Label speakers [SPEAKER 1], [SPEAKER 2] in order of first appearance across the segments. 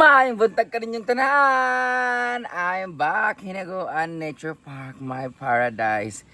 [SPEAKER 1] May buntag ka rin yung tanan. I'm back. Hinaguan Nature Park, my paradise.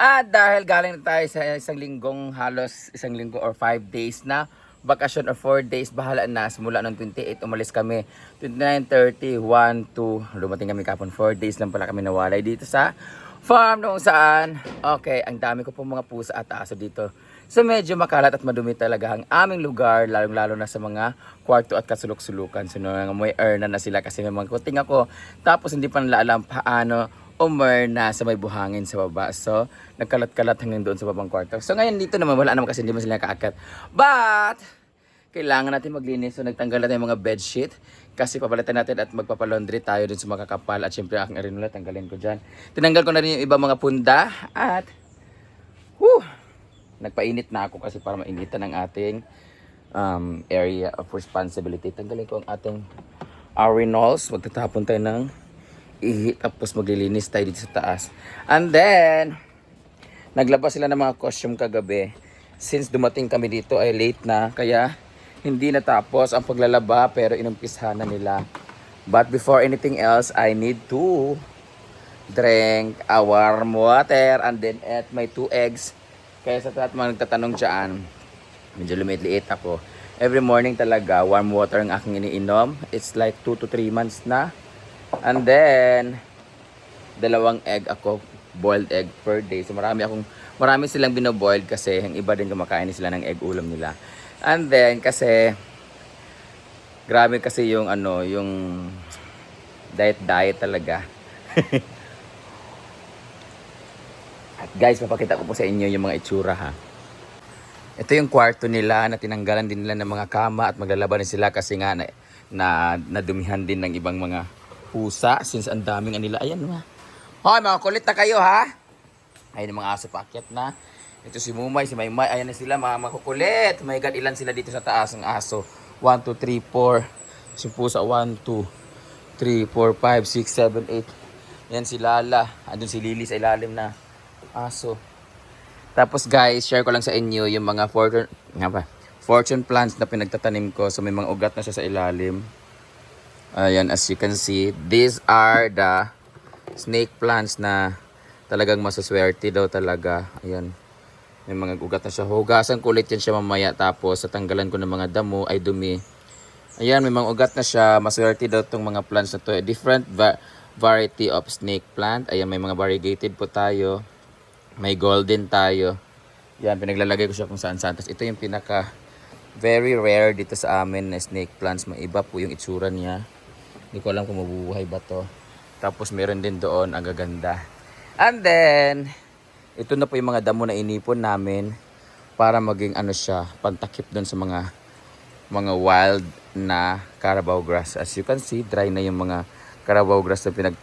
[SPEAKER 1] At dahil galing na tayo sa isang linggong halos isang linggo or 5 days na bakasyon or 4 days, bahala na. Simula noong 28, umalis kami. 29, 30, 1, 2, lumating kami kapon. 4 days lang pala kami nawalay dito sa farm noong saan. Okay, ang dami ko pong mga pusa at aso dito. So medyo makalat at madumi talaga ang aming lugar, lalong-lalo na sa mga kwarto at kasulok-sulukan. So nung may earn na sila kasi may mga kuting ako. Tapos hindi pa nila alam paano umar na sa may buhangin sa baba. So, nagkalat-kalat hanggang doon sa babang kwarto. So, ngayon dito naman, wala naman kasi hindi man sila nakaakyat. But, kailangan natin maglinis. So, nagtanggal natin yung mga bedsheet. Kasi papalitan natin at magpapalaundry tayo dun sa mga kakapal. At syempre, aking arinula, tanggalin ko dyan. Tinanggal ko na rin yung ibang mga punda. At, whew, nagpainit na ako kasi para mainitan ang ating um, area of responsibility. Tanggalin ko ang ating urinals. Magtatapon tayo ng ihi tapos maglilinis tayo dito sa taas. And then, naglabas sila ng mga costume kagabi. Since dumating kami dito ay late na, kaya hindi natapos ang paglalaba pero inumpisahan na nila. But before anything else, I need to drink a warm water and then eat my two eggs. Kaya sa lahat mga nagtatanong dyan, medyo lumit-liit ako. Every morning talaga, warm water ang aking iniinom. It's like 2 to 3 months na. And then, dalawang egg ako, boiled egg per day. So marami akong, marami silang binoboiled kasi yung iba din kumakain sila ng egg ulam nila. And then, kasi, grabe kasi yung ano, yung diet-diet talaga. At guys, papakita ko po sa inyo yung mga itsura ha. Ito yung kwarto nila na tinanggalan din nila ng mga kama at maglalaban sila kasi nga na, na nadumihan din ng ibang mga pusa since ang daming anila. Ayan ma. Hoy, mga kulit na kayo ha. Ayun yung mga aso paakyat na. Ito si Mumay, si Maymay. Ayan na sila mga makukulit. My God, ilan sila dito sa taas ng aso? 1, 2, 3, 4. Si pusa, 1, 2, 3, 4, 5, 6, 7, 8. Yan si Lala. Andun si Lily sa ilalim na aso. Tapos guys, share ko lang sa inyo yung mga fortune, nga ba, fortune plants na pinagtatanim ko. So may mga ugat na siya sa ilalim. Ayan, as you can see, these are the snake plants na talagang masaswerte daw talaga. Ayan, may mga ugat na siya. Hugasan ko ulit yan siya mamaya. Tapos, sa tanggalan ko ng mga damo ay dumi. Ayan, may mga ugat na siya. Maswerte daw itong mga plants na to. Different va- variety of snake plant. Ayan, may mga variegated po tayo. May golden tayo. Yan, pinaglalagay ko siya kung saan saan. Tapos ito yung pinaka very rare dito sa amin na snake plants. Maiba po yung itsura niya. Hindi ko alam kung mabubuhay ba to. Tapos meron din doon, ang gaganda. And then, ito na po yung mga damo na inipon namin para maging ano siya, pantakip doon sa mga mga wild na Carabao grass. As you can see, dry na yung mga Carabao grass na pinag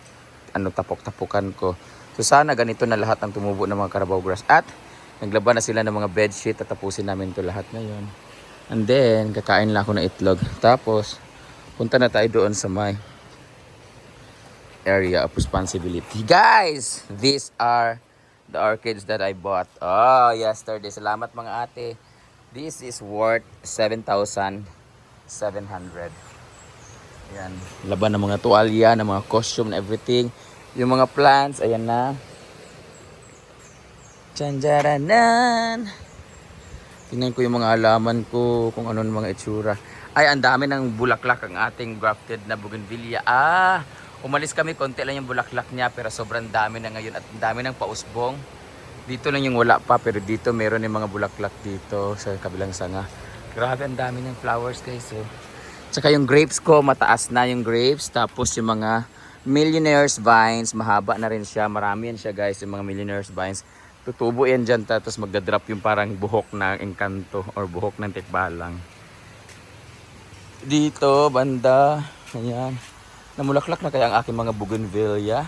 [SPEAKER 1] ano tapok-tapukan ko. So sana ganito na lahat ang tumubo ng mga Carabao grass. At naglaban na sila ng mga bedsheet at tapusin namin to lahat ngayon. And then, kakain lang ako ng itlog. Tapos, punta na tayo doon sa may area of responsibility. Guys, these are the orchids that I bought. Oh, yesterday. Salamat mga ate. This is worth 7,700. Yan. Laban ng mga tuwalya, ng mga costume, and everything. Yung mga plants, ayan na. Tsanjaranan. Tingnan ko yung mga halaman ko, kung ano mga itsura. Ay, ang dami ng bulaklak ang ating grafted na bougainvillea. Ah, umalis kami, konti lang yung bulaklak niya, pero sobrang dami na ngayon at ang dami ng pausbong. Dito lang yung wala pa, pero dito meron yung mga bulaklak dito sa kabilang sanga. Grabe, ang dami ng flowers guys. Oh. Tsaka yung grapes ko, mataas na yung grapes. Tapos yung mga millionaires vines, mahaba na rin siya. Marami yan siya guys, yung mga millionaires vines. Tutubo yan dyan, tapos magdadrop yung parang buhok ng engkanto or buhok ng tikbalang. Dito, banda, ayan. Namulaklak na kaya ang aking mga bougainvillea.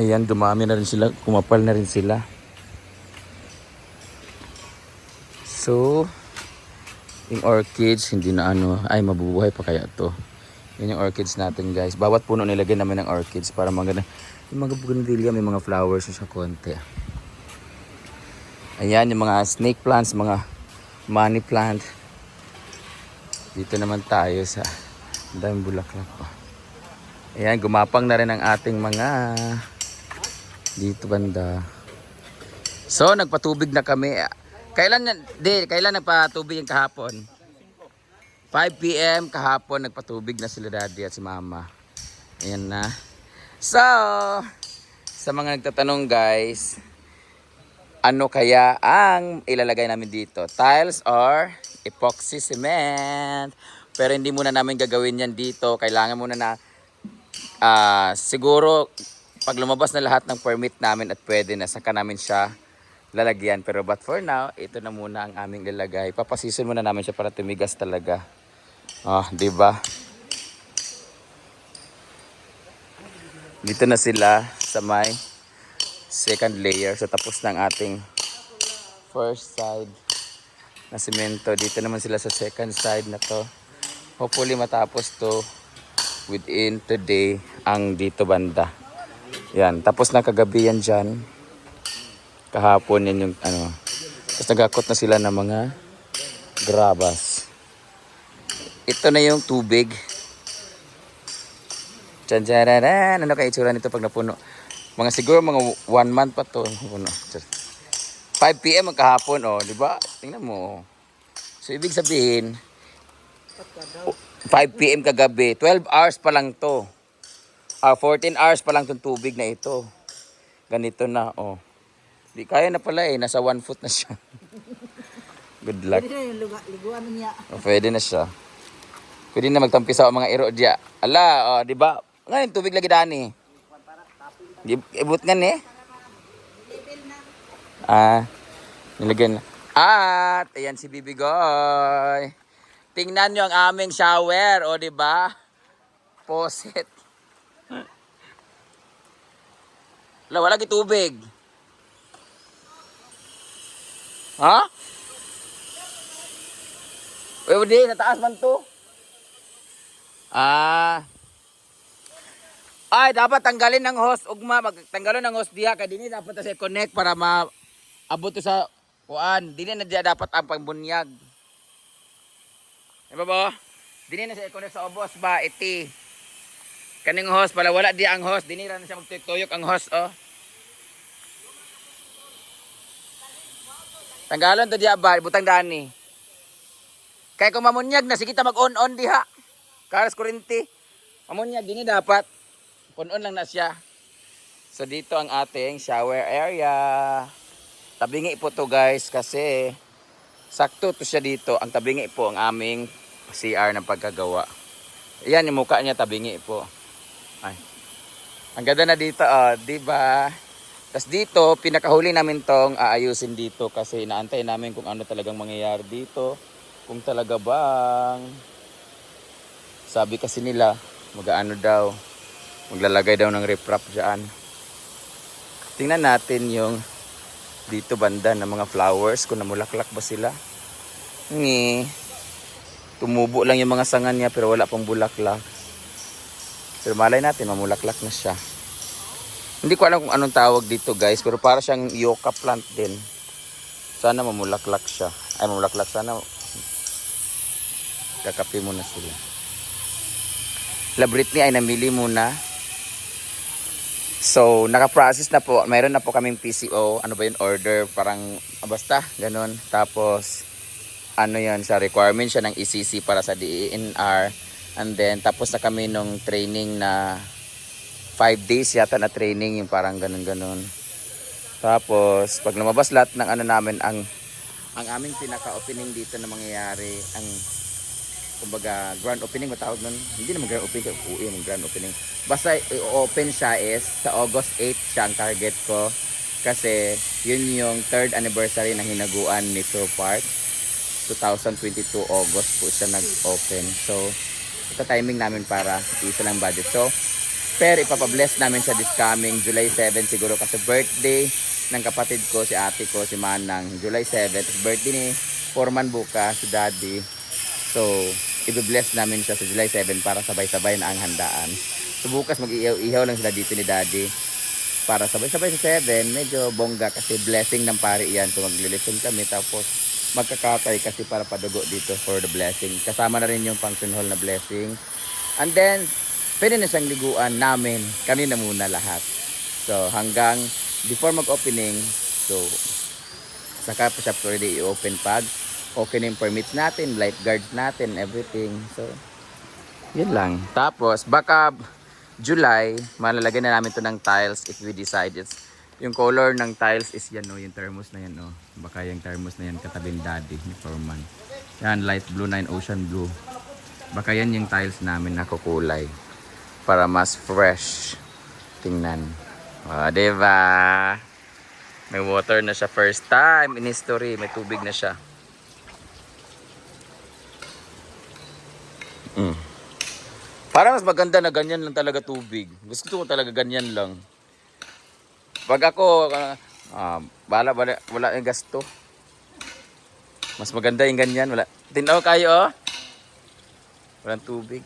[SPEAKER 1] Ayan, dumami na rin sila, kumapal na rin sila. So, yung orchids, hindi na ano, ay mabubuhay pa kaya to. Yan yung orchids natin guys. Bawat puno nilagyan namin ng orchids para maganda. Yung mga bougainvillea, may mga flowers na siya konti. Ayan, yung mga snake plants, mga money plant. Dito naman tayo sa daming bulaklak pa. Ayan, gumapang na rin ang ating mga dito banda. So, nagpatubig na kami. Kailan, di, kailan nagpatubig yung kahapon? 5 p.m. kahapon nagpatubig na sila daddy at si mama. Ayan na. So, sa mga nagtatanong guys, ano kaya ang ilalagay namin dito? Tiles or epoxy cement? Pero hindi muna namin gagawin yan dito. Kailangan muna na ah, siguro pag lumabas na lahat ng permit namin at pwede na, saka namin siya lalagyan. Pero but for now, ito na muna ang aming lalagay. Papasison muna namin siya para tumigas talaga. Ah, di ba? Dito na sila sa may second layer. So tapos ang ating first side na semento. Dito naman sila sa second side na to. Hopefully matapos to within today ang dito banda. Yan. Tapos na kagabi yan dyan. Kahapon yan yung ano. Tapos nagakot na sila ng mga grabas. Ito na yung tubig. Tjan tjararan. Ano kaya itsura nito pag napuno? Mga siguro mga one month pa to. Napuno. Tjan. 5 p.m. ang kahapon, oh, di ba? Tingnan mo. So, ibig sabihin, 5 p.m. kagabi, 12 hours pa lang to. Ah, 14 hours pa lang tong tubig na ito. Ganito na, oh. Di kaya na pala eh, nasa 1 foot na siya. Good luck.
[SPEAKER 2] Pwede na yung liguan niya.
[SPEAKER 1] Oh, pwede na siya. Pwede na magtampi sa mga iro diya. Ala, oh, di ba? Ngayon, tubig lagi dani. Di, ibut nga ni. Ah, nilagyan na. At, ayan si Bibigoy. Tingnan nyo ang aming shower, o di ba? Poset. Wala, wala tubig. Ha? Uy, di, sa taas man to. Ah. Ay, dapat tanggalin ng host ugma, magtanggalon ng host diha kay dinhi dapat ta connect para maabot to sa kuan. Dinhi na diya dapat ang pangbunyag. Di ba? Dinhi na sa connect sa obos ba iti. Kaning host pala wala di ang host, dinhi ra na siya magtuyok ang host oh. Tanggalon to diya ba, butang dani. Kaya kung mamunyag na, sige ta mag-on-on diha. Karas kurinti. Mamunyag, dini dapat. On-on lang na siya. So dito ang ating shower area. Tabingi po to guys kasi sakto to siya dito. Ang tabingi po ang aming CR ng pagkagawa. Ayan yung mukha niya tabingi po. Ay. Ang ganda na dito, oh, di ba? Tapos dito, pinakahuli namin tong aayusin dito kasi inaantay namin kung ano talagang mangyayari dito. Kung talaga bang sabi kasi nila, mag-ano daw, maglalagay daw ng riprap dyan. Tingnan natin yung dito banda ng mga flowers, kung namulaklak ba sila. Ngi, tumubo lang yung mga sanga niya pero wala pang bulaklak. Pero malay natin, mamulaklak na siya. Hindi ko alam kung anong tawag dito guys, pero para siyang yucca plant din. Sana mamulaklak siya. Ay, mamulaklak. Sana kakapi muna sila. La Britney ay namili muna. So, naka-process na po. Mayroon na po kaming PCO. Ano ba yun? Order. Parang, ah, basta, ganun. Tapos, ano yun, sa requirement siya ng ECC para sa DENR. And then, tapos na kami nung training na 5 days yata na training, yung parang ganun-ganun. Tapos, pag lumabas lahat ng ano namin, ang ang aming pinaka-opening dito na mangyayari, ang kumbaga grand opening matawag nun. Hindi naman grand opening uwi yung grand opening. Basta i-open siya is sa August 8 siya ang target ko. Kasi yun yung third anniversary ng hinaguan ni Pro Park. 2022 August po siya nag-open. So ito timing namin para isa lang budget. So pero ipapabless namin siya this coming July 7 siguro. Kasi birthday ng kapatid ko si ate ko si Manang July 7 tapos birthday ni Foreman bukas si daddy. So, i-bless namin siya sa July 7 para sabay-sabay na ang handaan. So, bukas mag-ihaw lang sila dito ni Daddy. Para sabay-sabay sa 7, medyo bongga kasi blessing ng pari yan. So, magli-listen kami tapos magkakatay kasi para padugo dito for the blessing. Kasama na rin yung function hall na blessing. And then, pwede na siyang liguan namin. Kami na muna lahat. So, hanggang before mag-opening, so, saka pa siya pwede i-open pag okay na yung permits natin, lifeguards natin, everything. So, yun lang. Tapos, baka July, malalagay na namin to ng tiles if we decide it's yung color ng tiles is yan no, yung thermos na yan no. Baka yung thermos na yan katabing daddy ni Foreman. Yan, light blue na ocean blue. Baka yan yung tiles namin na kukulay. Para mas fresh. Tingnan. O, diba? May water na siya first time in history. May tubig na siya. Mm. Para mas maganda na ganyan lang talaga tubig. Gusto ko talaga ganyan lang. Pag ako, ah, ah, bala, wala, wala yung gasto. Mas maganda yung ganyan. Wala. Tinaw kayo, oh. Walang tubig.